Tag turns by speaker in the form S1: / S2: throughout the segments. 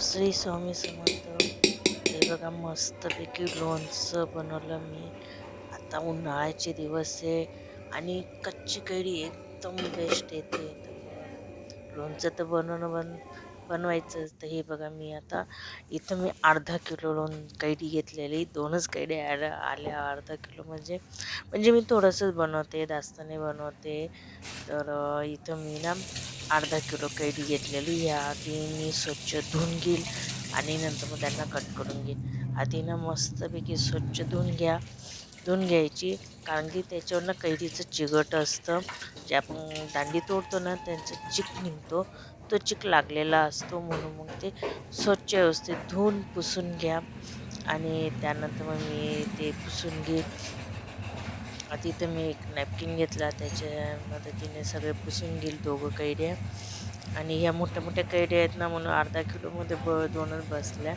S1: श्री स्वामी समर्थ. हे बघा मस्तपैकी लोणचं बनवलं मी. आता उन्हाळ्याचे दिवस आहे आणि कच्ची कैरी एकदम बेस्ट येते लोणचं तर बनवणं बन बनवायचंच. तर हे बघा मी आता इथं मी अर्धा किलो लोण कैरी घेतलेली. दोनच कैरी आल्या आल्या अर्धा किलो म्हणजे. म्हणजे मी थोडंसंच बनवते जास्त नाही बनवते. तर इथं मी ना अर्धा किलो कैरी घेतलेली या आधी मी स्वच्छ धुवून घेईल आणि नंतर मग त्यांना कट करून घेईल आधी ना मस्तपैकी स्वच्छ धुवून घ्या. धुवून घ्यायची कारण की त्याच्यावर ना कैरीचं चिगट असतं. जे आपण दांडी तोडतो ना त्यांचं चिक निघतो. तो चिक लागलेला असतो म्हणून मग ते स्वच्छ व्यवस्थित धुवून पुसून घ्या. आणि त्यानंतर मग मी ते पुसून घेईल तिथं मी एक नॅपकिन घेतला त्याच्या मदतीने सगळे पुसून घेईल दोघं कैऱ्या आणि ह्या मोठ्या मोठ्या कैऱ्या आहेत ना म्हणून अर्धा किलोमध्ये ब दोनच बसल्या.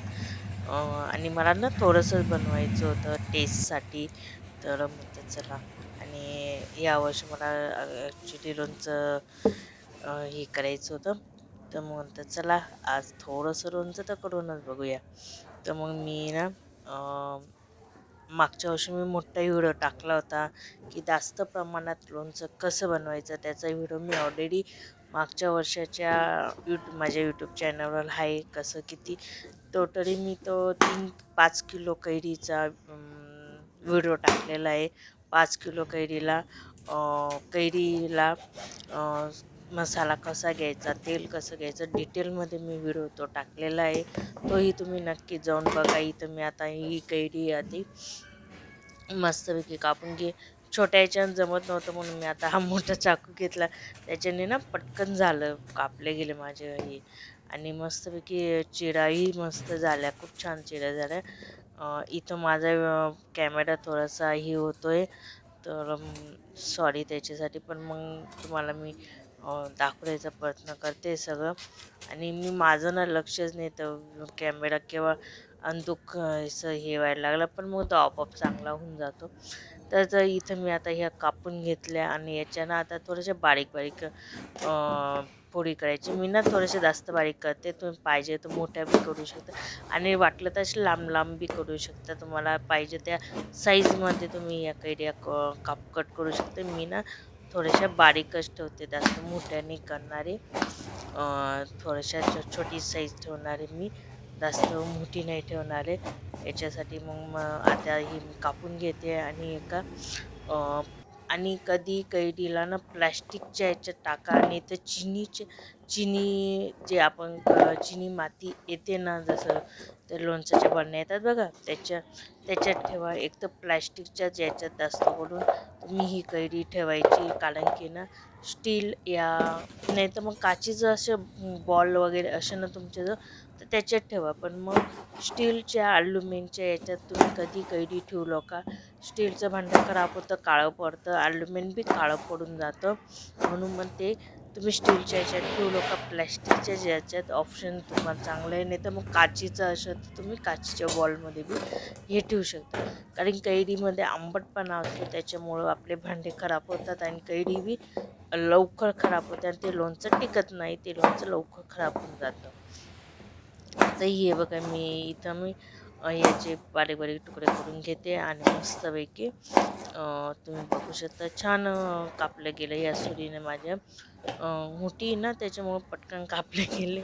S1: आणि मला ना थोडंसंच बनवायचं होतं टेस्टसाठी तर म्हटलं चला. आणि यावर्षी मला ॲक्च्युली लोणचं हे करायचं होतं. तर मग म्हणतात चला आज थोडंसं लोणचं तर करूनच बघूया. तर मग मी ना मागच्या वर्षी मी मोठा व्हिडिओ टाकला होता की जास्त प्रमाणात लोणचं कसं बनवायचं त्याचा व्हिडिओ मी ऑलरेडी मागच्या वर्षाच्या यूट्यूब माझ्या यूट्यूब चॅनलवर आहे. कसं किती टोटली मी तो तीन पाच किलो कैरीचा व्हिडिओ टाकलेला आहे. पाच किलो कैरीला कैरीला मसाला कसा घ्यायचा तेल कसं घ्यायचं डिटेलमध्ये मी व्हिडिओ तो टाकलेला आहे. तोही तुम्ही नक्की जाऊन बघा. इथं मी आता ही कैरी आधी मस्तपैकी कापून घे. छोट्या याच्यानं जमत नव्हतं म्हणून मी आता हा मोठा चाकू घेतला. त्याच्याने ना पटकन झालं कापले गेले माझे हे. आणि मस्तपैकी चिराही मस्त झाल्या. खूप छान चिरा झाल्या. इथं माझा कॅमेरा थोडासा हे आहे तर सॉरी त्याच्यासाठी. पण मग तुम्हाला मी दाखवायचा प्रयत्न करते सगळं. आणि मी माझं ना लक्षच नाही तर कॅमेरा केव्हा आणि दुःख असं हे व्हायला लागलं पण मग तो आपोआप चांगला होऊन जातो. तर तर इथं मी आता ह्या कापून घेतल्या आणि याच्यानं आता थोड्याशा बारीक बारीक पोळी करायची. मी ना थोडेसे जास्त बारीक करते. तुम्ही पाहिजे तर मोठ्या बी करू शकता. आणि वाटलं तर असे लांब लांब बी करू शकता. तुम्हाला पाहिजे त्या साईजमध्ये तुम्ही या कैऱ्या क काप कट करू शकता. मी ना थोड्याशा बारीकच ठेवते जास्त मोठ्या नाही करणारे. थोड्याशा छो छोटी साईज ठेवणारे मी जास्त मोठी नाही ठेवणार. आहे याच्यासाठी मग आता ही कापून घेते आणि एका आणि कधी कैरीला ना प्लॅस्टिकच्या याच्यात टाका आणि तर चिनीचे चिनी जे आपण चिनी माती येते ना जसं ते लोणच्याच्या बरण्या येतात बघा त्याच्या त्याच्यात ठेवा. एक तर प्लॅस्टिकच्याच याच्यात जास्त करून तुम्ही ही कैरी ठेवायची कारण की ना स्टील या नाही तर मग काचेचं असे बॉल वगैरे असे ना तुमच्या जर त्याच्यात ठेवा. पण मग स्टीलच्या ॲल्युमिनच्या याच्यात तुम्ही कधी कैरी ठेवलो का स्टीलचं भांडं खराब होतं काळं पडतं. ॲल्युमिन बी काळं पडून जातं. म्हणून मग ते तुम्ही स्टीलच्या याच्यात ठेवलो का प्लॅस्टिकच्या याच्यात ऑप्शन तुम्हाला चांगलं आहे नाही तर मग काचीचं असं तर तुम्ही काचीच्या बॉलमध्ये बी हे ठेवू शकता. कारण कैरीमध्ये आंबटपणा असतो त्याच्यामुळं आपले भांडे खराब होतात आणि कैरी बी लवकर खराब होते आणि ते लोणचं टिकत नाही ते लोणचं लवकर खराब होऊन जातं. आता हे बघा मी इथं मी याचे बारीक बारीक तुकडे करून घेते आणि मस्तपैकी तुम्ही बघू शकता छान कापलं गेलं या सुरीने माझ्या. मोठी ना त्याच्यामुळं पटकन कापले गेले.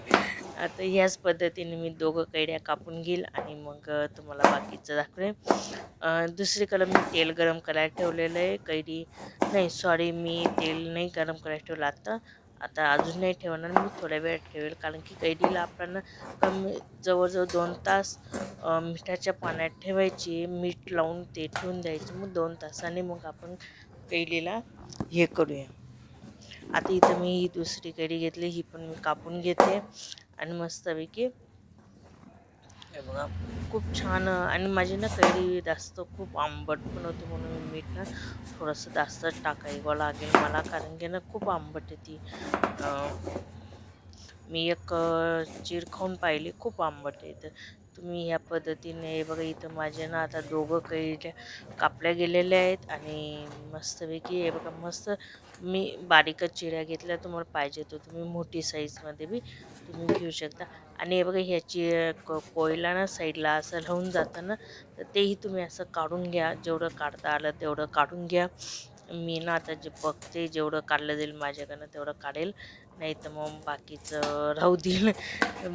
S1: आता ह्याच पद्धतीने मी दोघं कैड्या कापून घेईल आणि मग तुम्हाला बाकीचं दाखवेन. दुसरीकडं मी तेल गरम करायला ठेवलेलं आहे. कैरी नाही सॉरी मी तेल नाही गरम करायला ठेवलं आता. आता अजून नाही ठेवणार मी थोड्या वेळ ठेवेल. कारण की कैरीला आपण कमी जवळजवळ दोन तास मिठाच्या पाण्यात ठेवायची मीठ लावून ते ठेवून द्यायचं. मग दोन तासाने मग आपण कैरीला हे करूया. आता इथं मी ही दुसरी कैरी घेतली ही पण मी कापून घेते. आणि मस्तपैकी हे बघा. खूप छान आणि माझी ना कैरी जास्त खूप आंबट पण होती म्हणून मीठ ना थोडंसं जास्त टाकायला लागेल मला कारण की ना खूप आंबट आहे ती. मी एक चीर खाऊन पाहिली खूप आंबट आहे तर तुम्ही ह्या पद्धतीने हे बघा इथं माझे ना आता दोघं कैऱ्या कापल्या गेलेल्या आहेत आणि मस्तपैकी हे बघा मस्त मी बारीकच चिऱ्या घेतल्या तुम्हाला पाहिजे तो तुम्ही मोठी साईजमध्ये बी तुम्ही घेऊ शकता. आणि हे बघा ह्याची कोयला ना साईडला असं राहून जातं ना तर तेही तुम्ही असं काढून घ्या. जेवढं काढता आलं तेवढं काढून घ्या. मी ना आता जे बघते जेवढं काढलं जाईल माझ्याकडनं तेवढं काढेल. नाही तर मग बाकीचं राहू देईल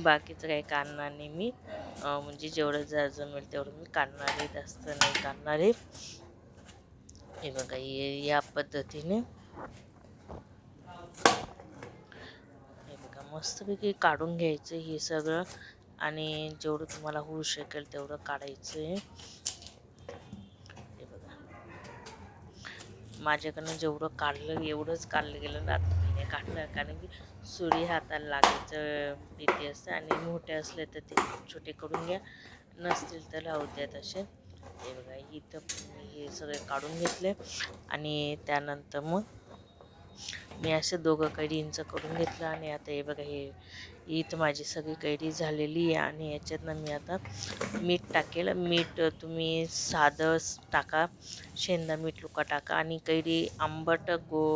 S1: बाकीचं काही काढणार नाही मी. म्हणजे जेवढं ज जमेल तेवढं मी काढणार आहे. जास्त नाही काढणार आहे. हे बघा हे या पद्धतीने. हे बघा मस्तपैकी काढून घ्यायचं हे सगळं. आणि जेवढं तुम्हाला होऊ शकेल तेवढं काढायचं आहे हे बघा. माझ्याकडनं जेवढं काढलं एवढंच काढलं गेलं ना. आता काढलं कारण की सुरी हाताला लागायचं भीती असते आणि मोठे असले तर ते छोटे करून घ्या. नसतील तर राहू द्या तसे हे बघा इथं हे सगळे काढून घेतले आणि त्यानंतर मग मी असे दोघं कैरींचं करून घेतलं आणि आता हे बघा हे इथं माझी सगळी कैरी झालेली आहे आणि याच्यातनं मी आता मीठ टाकेल. मीठ तुम्ही साधं टाका शेंदा मीठ लुका टाका आणि कैरी आंबट गो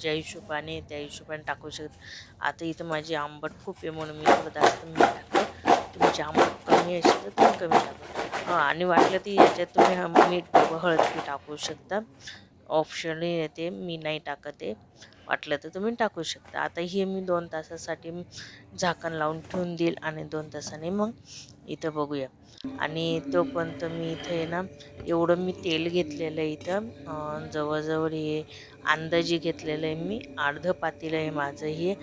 S1: ज्या हिशोबाने त्या हिशोबाने टाकू शकत. आता इथं माझी आंबट खूप आहे म्हणून मी थोडं जास्त मीठ टाकलं तुमची आंबट कमी असेल तर तुम्ही कमी टाका. हां आणि वाटलं ती याच्यात तुम्ही मीठ हळद टाकू शकता. ऑप्शनही येते मी नाही टाकत आहे. वाटलं तर तुम्ही टाकू शकता. आता हे मी दोन तासासाठी झाकण लावून ठेवून देईल आणि दोन तासाने मग इथं बघूया. आणि तोपर्यंत मी इथे आहे ना एवढं मी तेल घेतलेलं आहे इथं. जवळजवळ हे अंदाजे घेतलेलं आहे मी. अर्धं पातेलं आहे माझं हे.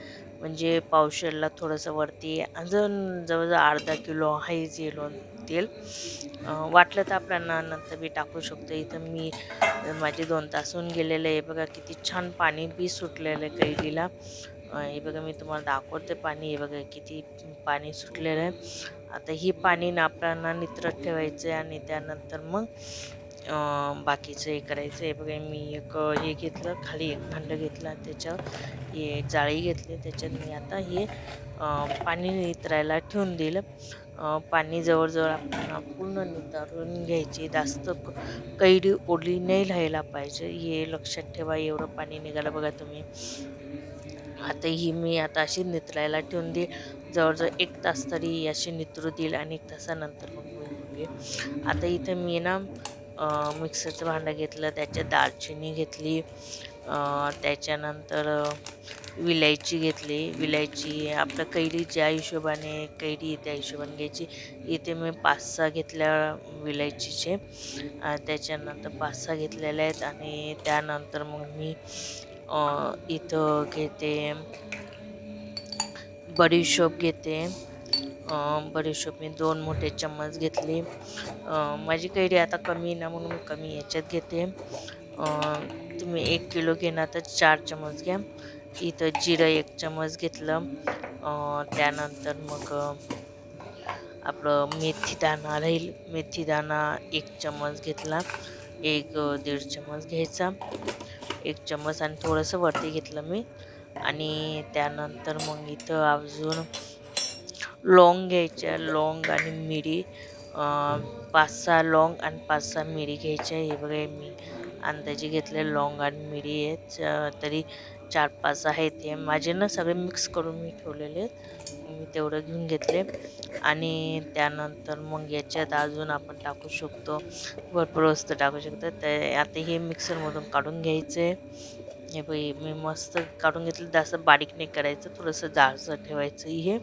S1: म्हणजे पावशेरला थोडंसं वरती अजून जवळजवळ अर्धा किलो आहे जे तेल. वाटलं तर आपल्याला नंतर मी टाकू शकतो. इथं मी माझे दोन तास होऊन गेलेले आहे. बघा किती छान पाणी बी सुटलेलं आहे कैरीला. हे बघा मी तुम्हाला दाखवते पाणी. हे बघा किती पाणी सुटलेलं आहे. आता ही पाणी ना आपल्याला नित्रत ठेवायचं आहे आणि त्यानंतर मग बाकीचं हे करायचं आहे. बघा मी एक हे घेतलं खाली एक भांडं घेतलं त्याच्यावर हे जाळी घेतली. त्याच्यात मी आता हे पाणी नितरायला ठेवून दिलं. पाणी जवळजवळ आपण पूर्ण नितारून घ्यायचे. जास्त क- कैरी ओली नाही राहायला पाहिजे. हे लक्षात ठेवा एवढं पाणी निघालं. बघा तुम्ही. आता ही मी आता अशी नितरायला ठेवून दे जवळजवळ एक तास तरी अशी नितरू देईल आणि एक तासानंतर मग आता इथं मी ना मिक्सरचं भांडं घेतलं त्याच्यात दालचिनी घेतली त्याच्यानंतर विलायची घेतली. विलायची आपलं कैरी ज्या हिशोबाने कैरी त्या हिशोबाने घ्यायची. इथे मी पाच सहा घेतल्या विलायचीचे. त्याच्यानंतर पाच सहा घेतलेल्या आहेत आणि त्यानंतर मग मी इथं घेते बडीशोप घेते. बडीशोप मी दोन मोठे चम्मच घेतले. माझी कैरी आता कमी ना म्हणून मी कमी याच्यात घेते. तुम्ही एक किलो घेणार तर चार चम्मच घ्या. इथं जिरं एक चम्मच घेतलं. त्यानंतर मग आपलं मेथी दाणा राहील. मेथी दाणा एक चम्मच घेतला. एक दीड चम्मच घ्यायचा. एक चम्मच आणि थोडंसं वरती घेतलं मी. आणि त्यानंतर मग इथं अजून लॉंग घ्यायच्या लॉंग आणि मिरी पाच सहा लाँग आणि पाच सहा मिरी घ्यायच्या. हे बघा मी अंदाजे घेतले. लॉंग आणि मिरी आहेत. तरी चार पाच आहेत हे. माझे ना सगळे मिक्स करून मी ठेवलेले आहेत. मी तेवढं घेऊन घेतले. आणि त्यानंतर मग याच्यात अजून आपण टाकू शकतो. भरपूर वस्तू टाकू शकतो. ते आता हे मिक्सरमधून काढून घ्यायचं. आहे हे बघ मी मस्त काढून घेतलं. जास्त बारीक नाही करायचं थोडंसं जाडसर ठेवायचं हे.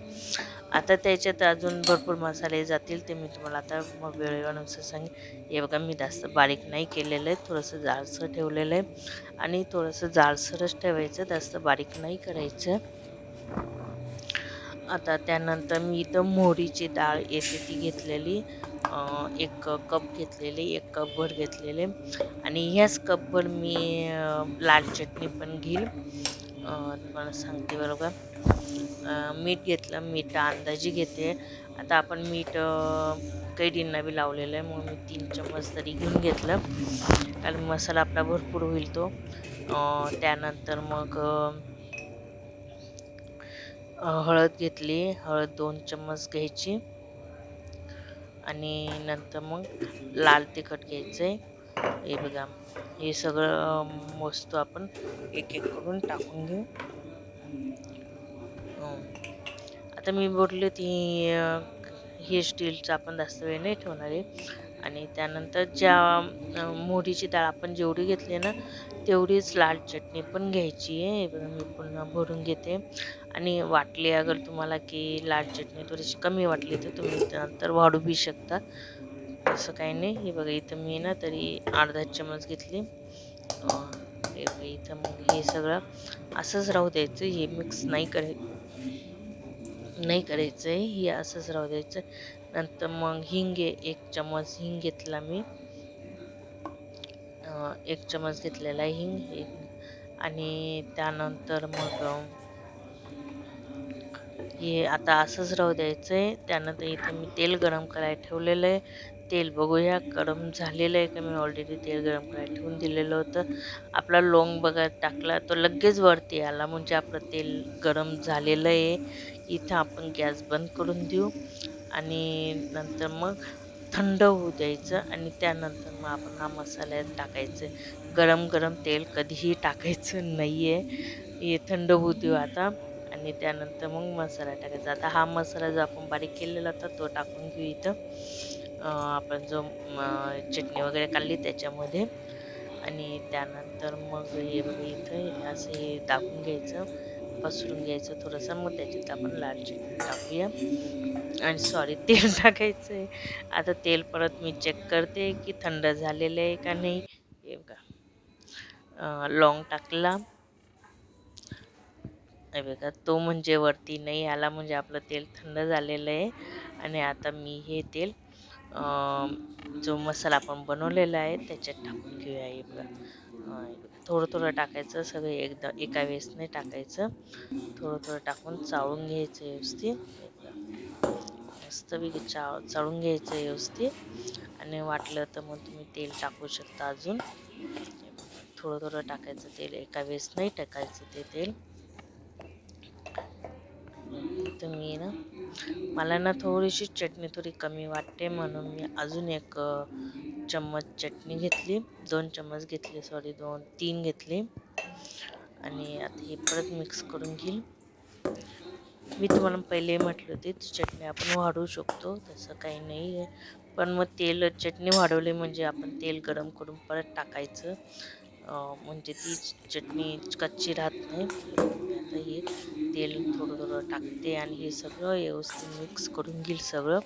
S1: आता त्याच्यात अजून भरपूर मसाले जातील ते मी तुम्हाला आता मग वेळेनुसार सांगेन. हे बघा मी जास्त बारीक नाही केलेलं आहे थोडंसं जाडसर ठेवलेलं आहे. आणि थोडंसं जाडसरच ठेवायचं जास्त बारीक नाही करायचं. आता त्यानंतर मी इथं मोहरीची डाळ येते ती घेतलेली. एक कप घेतलेले एक कपभर घेतलेले. आणि ह्याच कपभर मी लाल चटणी पण घेईल. तुम्हाला सांगते बरोबर. मीठ घेतलं मीठ अंदाजे घेते. आता आपण मीठ अं, कैरींना बी लावलेलं आहे म्हणून मी तीन चम्मच तरी घेऊन घेतलं. कारण मसाला आपला भरपूर होईल तो. त्यानंतर मग हळद घेतली. हळद दोन चम्मच घ्यायची. आणि नंतर मग लाल तिखट घ्यायचं आहे हे बघा हे सगळं वस्तू आपण एक एक करून टाकून घेऊ. हो. आता मी बोलले ती हे स्टीलचं आपण जास्त वेळ नाही ठेवणार आहे. आणि त्यानंतर ज्या मोहरीची डाळ आपण जेवढी घेतली ना तेवढीच लाल चटणी पण घ्यायची आहे. हे बघा मी पुन्हा भरून घेते. आणि वाटली अगर तुम्हाला की लाल चटणी थोडीशी कमी वाटली तर तुम्ही त्यानंतर वाढू बी शकता. तसं काही नाही. हे बघा इथं मी ना तरी अर्धा चमच घेतली. हे बघा इथं मग हे सगळं असंच राहू द्यायचं. हे मिक्स नाही करायचं नाही करायचं आहे हे असंच राहू द्यायचं. नंतर मग हिंग आहे एक चमच हिंग घेतला मी. एक चमच घेतलेला आहे हिंग आणि त्यानंतर मग हे आता असंच राहू द्यायचं आहे त्यानंतर इथे मी तेल गरम करायला ठेवलेलं आहे. तेल बघूया गरम झालेलं आहे का? मी ऑलरेडी तेल गरम करायला ठेवून दिलेलं होतं. आपला लोंग बघा टाकला तो लगेच वरती आला म्हणजे आपलं तेल गरम झालेलं आहे. इथं आपण गॅस बंद करून देऊ. आणि नंतर मग थंड होऊ द्यायचं आणि त्यानंतर मग आपण हा मसाला टाकायचं. गरम गरम तेल कधीही टाकायचं नाही आहे हे थंड होऊ देऊ आता आणि त्यानंतर मग मसाला टाकायचा. आता हा मसाला जो आपण बारीक केलेला होता तो टाकून घेऊ इथं. आपण जो चटणी वगैरे काढली त्याच्यामध्ये. आणि त्यानंतर मग हे बघ इथं असं हे टाकून घ्यायचं. पसरून घ्यायचं थोडंसं मग त्याच्यात आपण लाल चटणी टाकूया. आणि सॉरी तेल टाकायचं आहे आता तेल परत मी चेक करते की थंड झालेलं आहे का नाही. हे बघा. लॉंग टाकला. हे बघा तो म्हणजे वरती नाही आला म्हणजे आपलं तेल थंड झालेलं आहे. आणि आता मी हे तेल जो मसाला आपण बनवलेला आहे त्याच्यात टाकून घेऊया. हे बघा. हे बघा. थोडं थोडं टाकायचं सगळं एकदा एका वेळेस नाही टाकायचं. थोडं थोडं टाकून चाळून घ्यायचं व्यवस्थित. मस्त बघा. मस्तपैकी चा चाळून घ्यायचं व्यवस्थित. आणि वाटलं तर मग तुम्ही तेल टाकू शकता अजून. थोडं थोडं टाकायचं तेल एका वेळेस नाही टाकायचं ते तेल. तुम्ही ना मला ना थोडीशी चटणी थोडी कमी वाटते म्हणून मी अजून एक चम्मच चटणी घेतली. दोन चम्मच घेतले सॉरी दोन तीन घेतले. आणि आता हे परत मिक्स करून घेईल. मी तुम्हाला पहिले म्हटलं होते चटणी आपण वाढवू शकतो तसं काही नाही आहे पण मग तेल चटणी वाढवली म्हणजे आपण तेल गरम करून परत टाकायचं. म्हणजे ती चटणी कच्ची राहत नाही. आता हे तेल थोडं थोडं टाकते आणि हे सगळं व्यवस्थित मिक्स करून घेईल सगळं.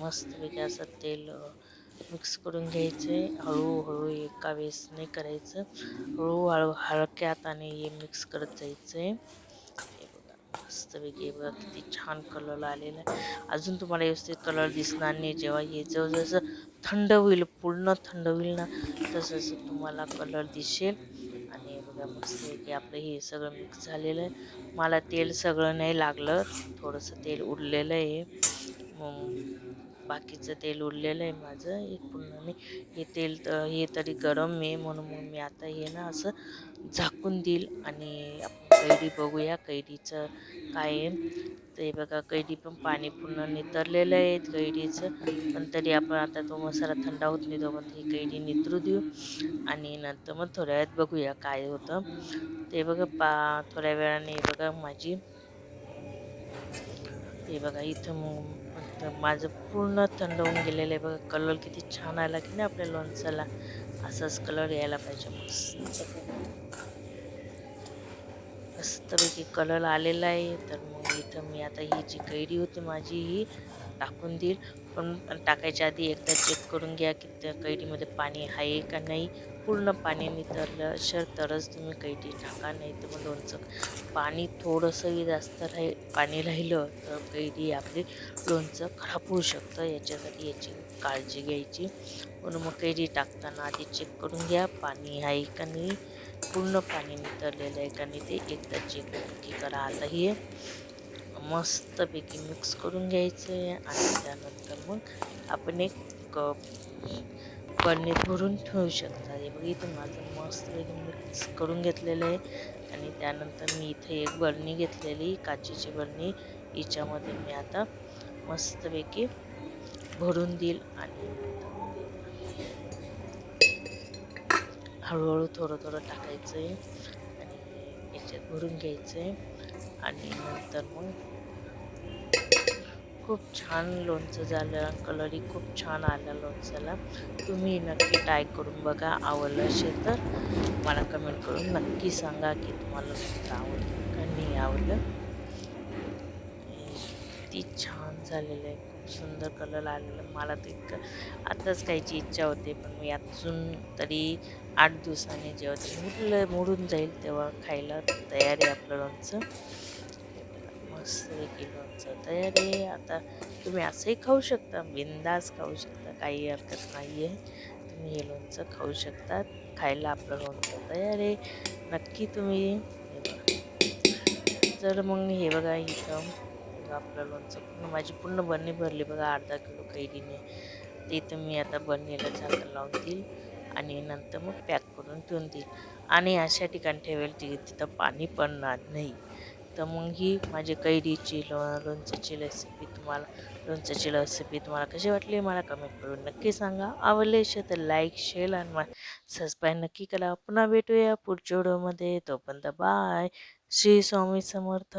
S1: मस्तपैकी असं तेल मिक्स करून घ्यायचं आहे हळूहळू एका वेळेस नाही करायचं. हळूहळू हलक्या हाताने हे मिक्स करत जायचं आहे मस्तपैकी बघा किती छान कलर आलेला आहे. अजून तुम्हाला व्यवस्थित कलर दिसणार नाही. जेव्हा हे जसं जसं थंड होईल पूर्ण थंड होईल ना तसं तुम्हाला कलर दिसेल. आणि बघा बघा की आपलं हे सगळं मिक्स झालेलं आहे. मला तेल सगळं नाही लागलं थोडंसं तेल उरलेलं आहे. मग बाकीचं तेल उरलेलं आहे माझं. एक पूर्ण नाही हे तेल तर हे तरी गरम आहे म्हणून मग मी आता हे ना असं झाकून देईल. आणि आपण कैरी बघूया कैरीचं काय आहे. तर हे बघा कैरी पण पाणी पूर्ण नितरलेलं आहे कैरीचं. पण तरी आपण आता तो मसाला थंड होत नाही तोपर्यंत ही कैरी नितरू देऊ. आणि नंतर मग थोड्या वेळात बघूया काय होतं. ते बघा पा थोड्या वेळाने हे बघा माझी. हे बघा इथं मग माझं पूर्ण थंड होऊन गेलेलं आहे. बघा कलर किती छान आला की नाही आपल्या लोणचाला असाच कलर यायला पाहिजे. मस्त. मस्तपैकी कलर आलेला आहे. तर मग इथं मी आता ही जी कैरी होती माझी ही टाकून देईल. पण टाकायच्या आधी एकदा चेक करून घ्या की त्या कैरीमध्ये पाणी आहे का नाही. पूर्ण पाणी नितरलं असेल तरच तुम्ही कैरी टाका नाही तर मग लोणचं. पाणी थोडंसंही जास्त राही पाणी राहिलं तर कैरी आपली लोणचं खराब होऊ शकतं. याच्यासाठी याची काळजी घ्यायची. म्हणून मग कैरी टाकताना आधी चेक करून घ्या पाणी आहे का नाही. पूर्ण पाणी नितरलेलं आहे का नाही ते एकदा चेक नक्की करा. आता हे मस्तपैकी मिक्स करून घ्यायचं आहे आणि त्यानंतर मग आपण एक कप बरणीत भरून ठेवू शकता. हे बघ इथे माझं मस्तपैकी मिक्स करून घेतलेलं आहे आणि त्यानंतर मी इथे एक बरणी घेतलेली काचेची बरणी. हिच्यामध्ये मी आता मस्तपैकी भरून देईल आणि हळूहळू थोडं थोडं टाकायचं आहे आणि याच्यात भरून घ्यायचं आहे. आणि नंतर मग खूप छान लोणचं झालं कलरही खूप छान आला लोणचाला तुम्ही नक्की ट्राय करून बघा आवडलं असेल तर मला कमेंट करून नक्की सांगा की तुम्हाला लोणचं आवडलं का नाही आवडलं. ती छान झालेलं आहे. खूप सुंदर कलर आलेलं. मला तर इतकं आताच खायची इच्छा होते पण मी अजून तरी आठ दिवसांनी जेव्हा ते मुरलं मोडून जाईल तेव्हा खायला तयार आहे आपलं लोणचं. मस्त एक लोणचं तयार आहे. आता तुम्ही असंही खाऊ शकता बिंदास खाऊ शकता काही हरकत नाही आहे तुम्ही हे लोणचं खाऊ शकता. खायला आपलं लोणचं तयार आहे. नक्की तुम्ही जर मग हे बघा इथं बघा आपलं लोणचं पूर्ण माझी पूर्ण बरणी भरली बघा अर्धा किलो कैरीने. ते तर मी आता बरणीला झाकण लावून देईल आणि नंतर मग पॅक करून ठेवून देईल. आणि अशा ठिकाणी ठेवेल ती तिथं पाणी पडणार नाही. तर मग ही माझी कैरीची लो लोणच्याची रेसिपी तुम्हाला लोणच्याची रेसिपी तुम्हाला कशी वाटली मला कमेंट करून नक्की सांगा. आवडले असेल तर लाईक शेअर आणि मा सबस्क्राईब नक्की करा. पुन्हा भेटूया पुढच्या व्हिडिओमध्ये तोपर्यंत बाय श्री स्वामी समर्थ.